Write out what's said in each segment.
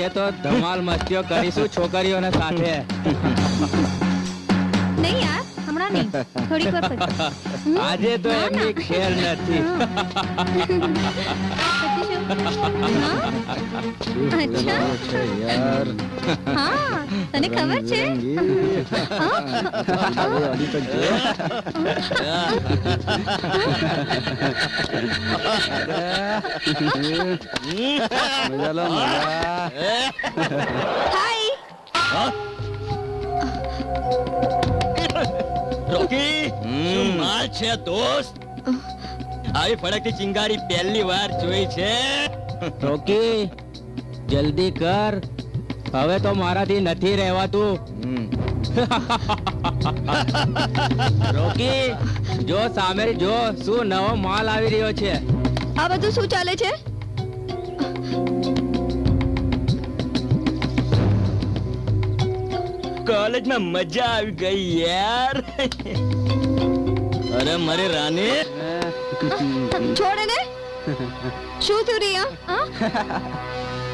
આજે તો ધમાલ મસ્તીઓ કરીશું છોકરીઓને સાથે. નહીં યાર હમણાં નહીં. થોડીક વાર પછી આજે તો એમની. ખેર નથી. અચ્છા. યાર. હા તને ખબર છે? હાય. રોકી શું માલ છે દોસ્ત? આવી ફડકતી ચિંગારી પહેલી વાર જોઈ છે. રોકી જલ્દી કર. હવે તો મારાથી નથી રહેવાતું. રોકી જો સામે જો શું નવો માલ આવી રહ્યો છે. આ બધું શું ચાલે છે? કોલેજમાં મજા આવી ગઈ યાર. અરે મારી રાની. છોડ ને શું થયું રિયા?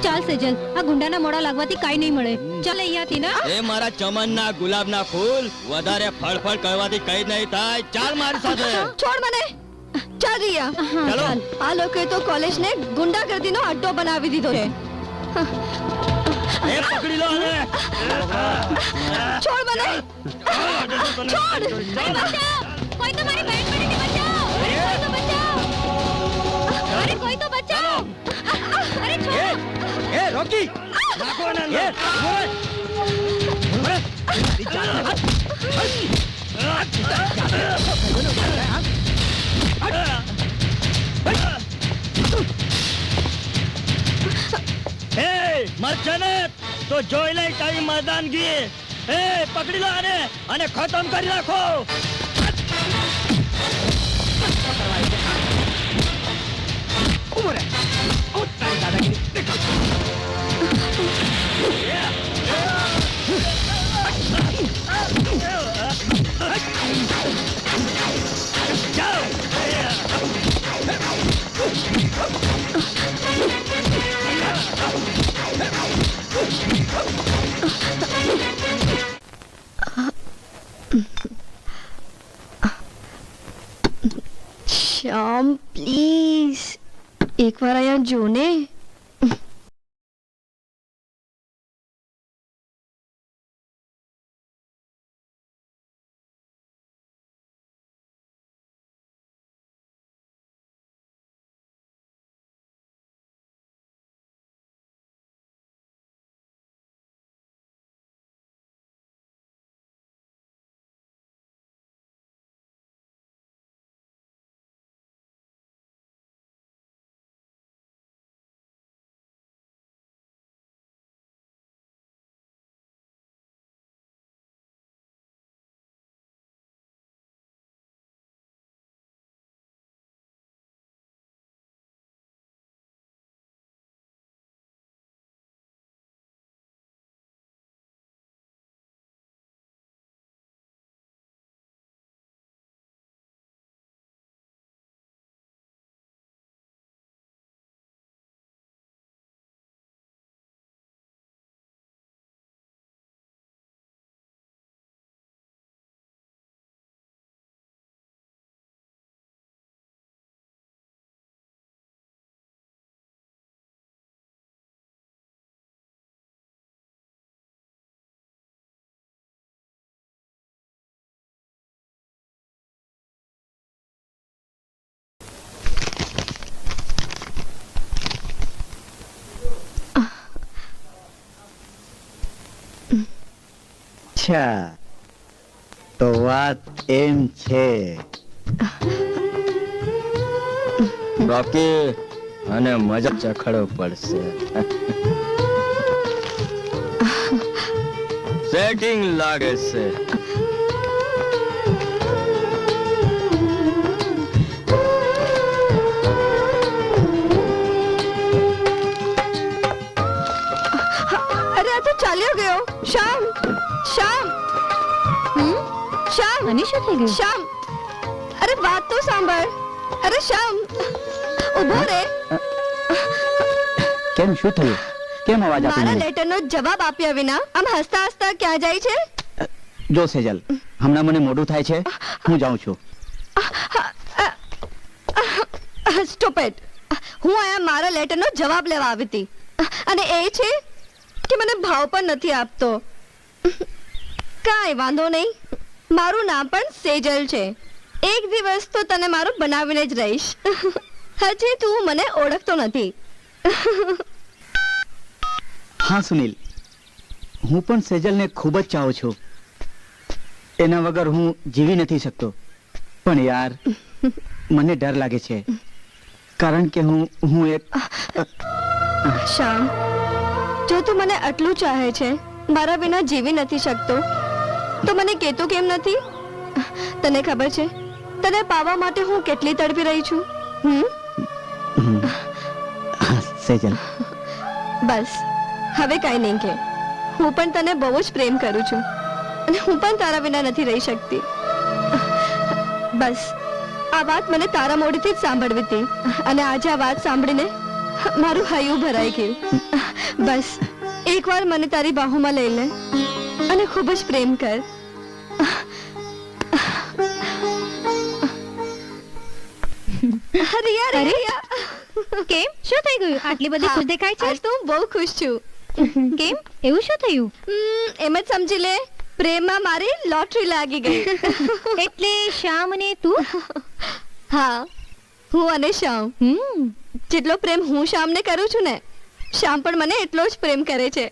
ચાલ સેજલ આ ગુંડાના મોડા લાગવાથી કાઈ નહીં મળે. ચાલ અહીંયાથી ના? એ મારા ચમનના ગુલાબના ફૂલ વધારે ફળફળ કરવાથી કઈ નહીં થાય. ચાલ મારી સાથે. છોડ મને. ચાલ રિયા. ચાલો. આ લોકોએ તો કોલેજને ગુંડાગર્દીનો અડ્ડો બનાવી દીધો છે. એ પકડી લો હવે છોડ મને. છોડ. કોઈ તમારી મારી રોકી. નાખો ને અંદર. એ મરશે ને તો જોઈ લઈ તારી મરદાનગી એ પકડી લો આને અને ખતમ કરી નાખો શ્યામ પ્લીઝ એકવાર અહીંયા જો ને અચ્છા. તો વાત એમ છે. રોકી અને મજા ચખડો પડશે. સેટિંગ લાગે છે. અરે આ તો ચાલ્યો ગયો. શ્યામ શ્યામ. હમ? શ્યામ. અને શું થઈ ગયું? શ્યામ. અરે વાત તો સાંભળ. અરે શ્યામ. ઊભો રે. કેમ શું થયું? કેમ અવાજ મારા લેટરનો જવાબ આપ્યા વિના આમ હસતા હસતા ક્યાં જાય છે? જો સેજલ હમણાં મને મોડું થાય છે. હું જાઉં છું. સ્ટુપિડ હું અહીંયા મારા લેટરનો જવાબ લેવા આવી હતી. અને એ છે કે મને ભાવ પણ નથી આપતો. કાંઈ વાંધો નહીં. મારું નામ પણ સેજલ છે. એક દિવસ તો તને મારું બનાવીને જ રહીશ. હજી તું મને ઓળખતો નથી. હા સુનિલ. હું પણ સેજલને ખૂબ જ ચાહું છું. એના વગર હું જીવી નથી શકતો. પણ યાર મને ડર લાગે છે. કારણ કે હું હું એક શ્યામ જો તું મને આટલું ચાહે છે મારા વિના જીવી નથી શકતો તો મને કહેતો કેમ નથી? તને ખબર છે તને પાવા માટે હું કેટલી તડપી રહી છું? હમ. સેજલ બસ હવે કાંઈ નહીં કે. હું પણ તને બહુ જ પ્રેમ કરું છું. અને હું પણ તારા વિના નથી રહી શકતી. બસ આ વાત મને તારા મોઢેથી જ સાંભળવી હતી. અને આજે આ વાત સાંભળીને મારું હૈયું ભરાઈ ગયું. બસ એકવાર મને તારી બાહુમાં લઈ લે. અને ખૂબ જ પ્રેમ કર. રિયા રિયા. કેમ? શું થઈ ગયું? આટલી બધી ખુશ દેખાય છે? તું બહુ ખુશ છું. કેમ? એવું શું થયું? એમ જ સમજી લે પ્રેમમાં મારી લોટરી લાગી ગઈ. એટલે શ્યામ અને તું? હા હું અને શ્યામ. હમ. જેટલો પ્રેમ હું શ્યામને કરું છું ને શ્યામ પણ મને એટલો જ પ્રેમ કરે છે.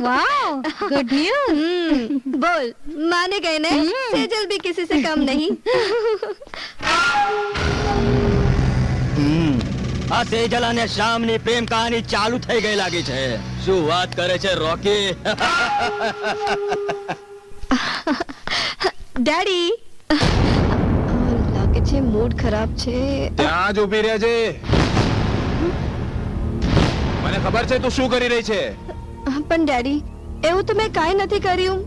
વાવ ગુડ ન્યૂઝ હમ, બોલ માને ગઈ ને હમ. सेजल भी किसी से कम नहीं હમ. આ સેજલ અને શ્યામની પ્રેમ કહાની ચાલુ થઈ ગઈ લાગી છે શું વાત કરે છે રોકી ડેડી લાગે છે મૂડ ખરાબ છે ત્યાં જ ઊભી રહે છે મને ખબર છે તું શું કરી રહી છે પણ ડેડી, એવું તો મેં કાંઈ નથી કર્યું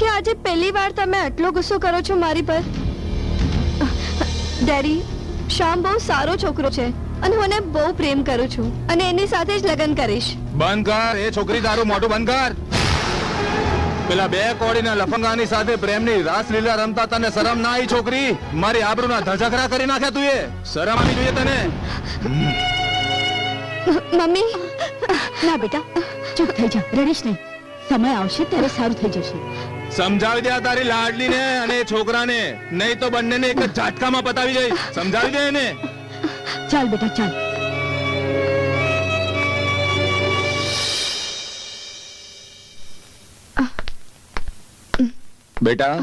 કે આજે પહેલી વાર તમે આટલો ગુસ્સો કરો છો મારી પર. ડેડી, શ્યામ બહુ સારો છોકરો છે અને હું એને બહુ પ્રેમ કરું છું અને એની સાથે જ લગ્ન કરીશ. બંધ કર, એ છોકરી તારું મોઢું બંધ કર. પેલા બે કોડીના લફંગાની સાથે પ્રેમની રાસલીલા રમતા તને શરમ ના આવી છોકરી? મારી આબરૂના ધજાખરા કરી નાખ્યા તું એ? શરમ આવી જોઈએ તને? મમ્મી. ના બેટા ચૂપ થઈ જા. રડીશ નહીં. સમય આવશે ત્યારે સારું થઈ જશે. સમજાવી દે આ તારી લાડલીને અને છોકરાને. નહીં તો બંનેને એક જ ઝાટકામાં પતાવી દઈશ. સમજાવી દે એને. ચાલ બેટા ચાલ. બેટા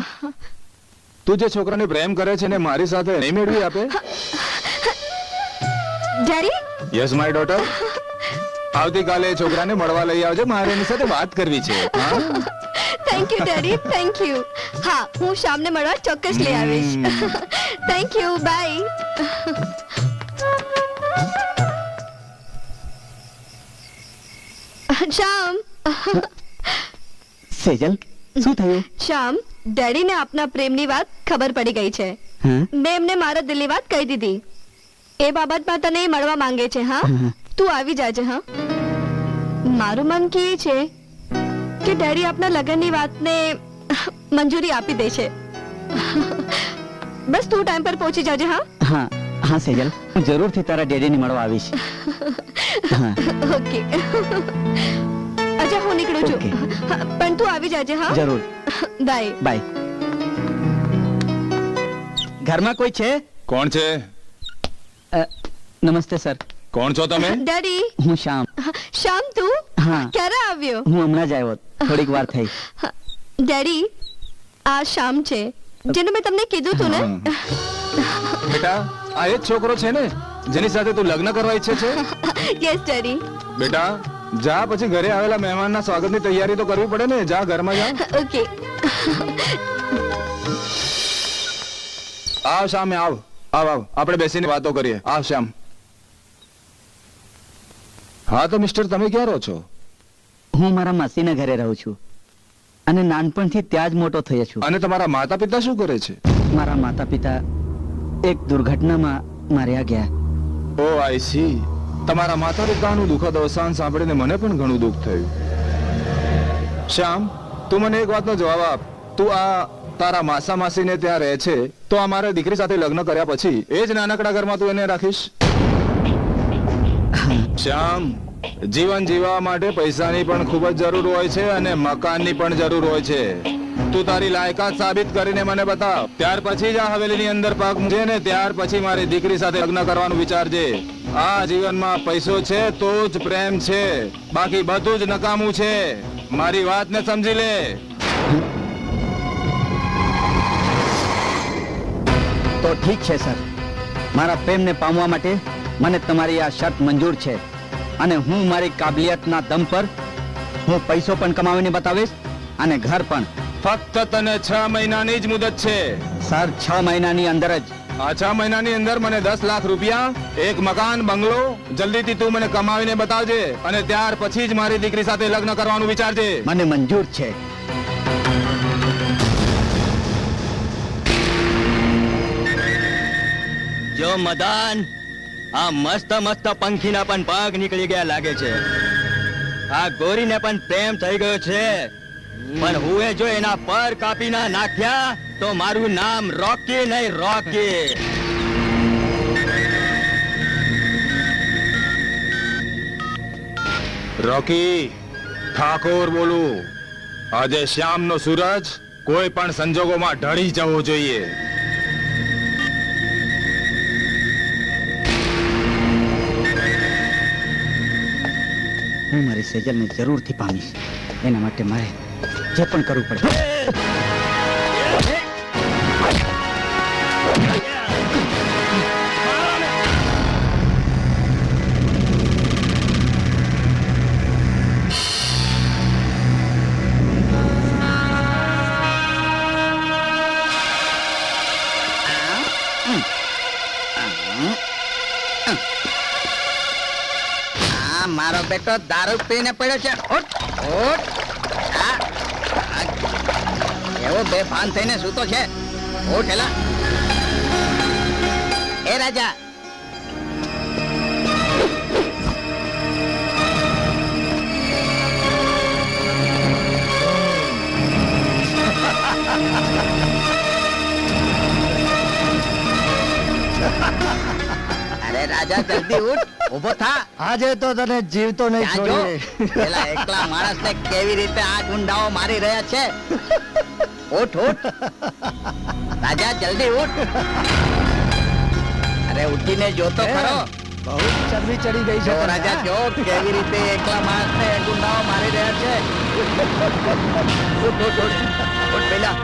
તું જે છોકરાને પ્રેમ કરે છે ને મારી સાથે નહીં મેળવી આપે? ડેડી? યસ માય ડોટર આવતીકાલે છોકરાને મળવા લઈ આવજો. મારે એની સાથે વાત કરવી છે. Thank you daddy thank you હા હું શામને મળવા ચોક્કસ લઈ આવીશ. Thank you bye Shyam. Sejal શું થયું? શ્યામ ડેડીને આપના પ્રેમની વાત ખબર પડી ગઈ છે. મેં એમને મારા દિલની વાત કહી દીધી. એ બાબતમાં તને મળવા માંગે છે હા. તું આવી જાજે હા? મારું મન કે છે કે ડેડી આપના લગ્નની વાતને મંજૂરી આપી દે છે. બસ તું ટાઈમ પર પહોંચી જાજે હા? હા હા સેજલ. હું જરૂરથી તારા ડેડીને મળવા આવીશ. ઓકે. અચ્છા હું નીકળું છું. પણ તું આવી જાજે હા? જરૂર. બાય. બાય. ઘરમાં કોઈ છે? કોણ છે? નમસ્તે સર. કોણ છો તમે? ડેડી. હું શ્યામ. શ્યામ તું? હા. ક્યારે આવ્યો? હું હમણાં જ આવ્યો. થોડીક વાર થઈ. ડેડી આ શ્યામ છે. જેનું મેં તમને કીધું તું ને. બેટા આ એ જ છોકરો છે ને જેની સાથે તું લગ્ન કરવા ઈચ્છે છે? Yes daddy. બેટા જા પછી ઘરે આવેલા મહેમાનના સ્વાગતની તૈયારી તો કરવી પડે ને. જા ઘરમાં જા. ઓકે આવ શામે આવ. આવ આવ આપણે બેસીને વાતો કરીએ. આવ શ્યામ. હા તો મિસ્ટર તમે ક્યાં રહો છો? હું મારા માસીના ઘરે રહું છું. અને નાનપણથી ત્યાં જ મોટો થયો છું. અને તમારા માતા પિતા શું કરે છે? મારા માતા પિતા એક દુર્ઘટનામાં માર્યા ગયા. Oh I see. તમારા માતા પિતાનું દુઃખદ અવસાન સાંભળીને મને પણ ઘણું દુઃખ થયું. શ્યામ તું મને એક વાતનો જવાબ આપ. તું આ તારા માસા માસીને ત્યાં રહે છે, તો આ મારા દીકરી સાથે લગ્ન કર્યા પછી એ જ નાનકડા ઘરમાં તું એને રાખીશ? શ્યામ, જીવન જીવવા માટે પૈસાની પણ ખૂબ જ જરૂર હોય છે અને મકાનની પણ જરૂર હોય છે. તું તારી લાયકાત સાબિત કરીને મને બતાવ. ત્યાર પછી જ આ હવેલીની અંદર પગ મૂકજે ને ત્યાર પછી મારી દીકરી સાથે લગ્ન કરવાનું વિચારજે. આ જીવનમાં પૈસો છે તો જ પ્રેમ છે. બાકી બધું જ નકામું છે. મારી વાતને સમજી લે. તો ઠીક છે સર. મારા પ્રેમને પામવા માટે મને તમારી આ શર્ત મંજૂર છે અને હું મારી કાબલિયતના દમ પર હું પૈસો પણ કમાવીને બતાવીશ અને ઘર પણ. ફક્ત તને છ મહિનાની જ મુદત છે. સર છ મહિનાની અંદર જ. આ છ મહિનાની અંદર મને દસ લાખ રૂપિયા એક મકાન બંગલો જલ્દીથી તું મને કમાવીને બતાવજે અને ત્યાર પછી જ મારી દીકરી સાથે લગ્ન કરવાનું વિચારજે. મને મંજૂર છે. જો મદાન, આ મસ્ત મસ્ત પંખીના પણ પગ નીકળી ગયા લાગે છે. આ ગોરીને પણ પ્રેમ થઈ ગયો છે. પણ હું જો એના પર કાપી ના નાખ્યા, તો મારું નામ રોકી નહીં રોકી. રોકી, ઠાકોર બોલું. આજે શ્યામનો સૂરજ કોઈ પણ સંજોગોમાં ઢળી જવો જોઈએ. હું મારી સેજલને જરૂરથી પામીશ. એના માટે મારે જે પણ કરવું પડે. બેટો દારૂ પીને પડ્યો છે. આ, આ, એવો બેભાન થઈને સૂતો છે. ઓઠ એલા એ રાજા રાજા જલ્દી ઉઠ. ઊભો થા. આજે તો તને જીવતો નહીં છોડી પેલા એકલા માણસને કેવી રીતે આ ગુંડાઓ મારી રહ્યા છે? ઉઠ ઉઠ. રાજા જલ્દી ઉઠ. અરે ઉઠીને જોતો ખરો. બહુ ચરબી ચડી ગઈ છે રાજા જો કેવી રીતે એકલા માણસને ગુંડાઓ મારી રહ્યા છે. ઉઠ ઉઠ ઉઠ. ઉઠ પેલા.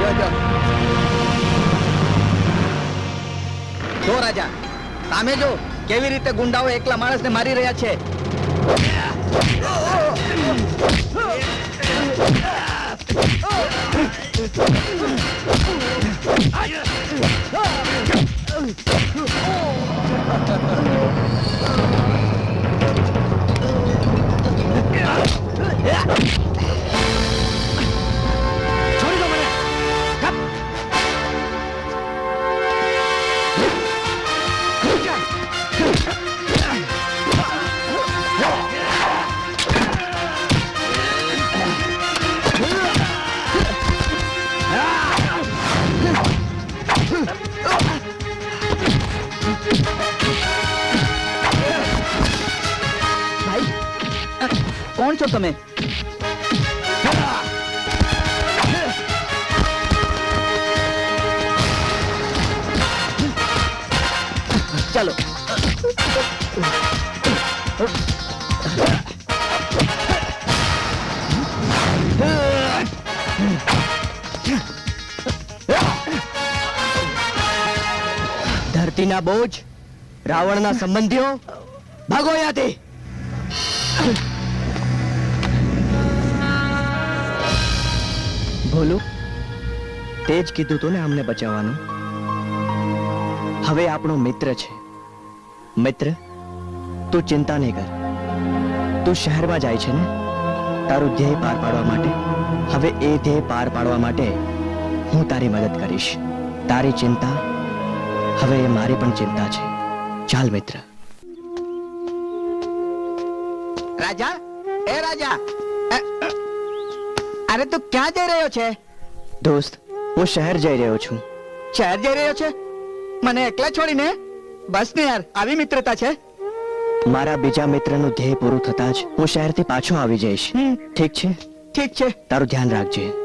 જો જો. જો રાજા. સામે જો કેવી રીતે ગુંડાઓ એકલા માણસને મારી રહ્યા છે? કોણ તમે? ચાલો. ધરતીના બોજ રાવણના સંબંધીઓ ભાગો અહીંયાથી. ભોલું તે જ કીધું તું ને અમને બચાવવાનું. હવે આપણો મિત્ર છે. મિત્ર, તું ચિંતા નહીં કર. તું શહેરમાં જાય છે ને? તારું ધ્યેય પાર પાડવા માટે. હવે એ ધ્યેય પાર પાડવા માટે હું તારી મદદ કરીશ. તારી ચિંતા, હવે એ મારી પણ ચિંતા છે. ચાલ મિત્ર. રાજા? એ રાજા? અરે તું ક્યાં જઈ રહ્યો છે? દોસ્ત હું શહેર જઈ રહ્યો છું. શહેર જઈ રહ્યો છે? મને એકલા છોડીને? બસ ને યાર આવી મિત્રતા છે? મારા બીજા મિત્રનું ધ્યેય પૂરું થતાં જ હું શહેરથી પાછો આવી જઈશ. ઠીક છે? ઠીક છે. તારું ધ્યાન રાખજે.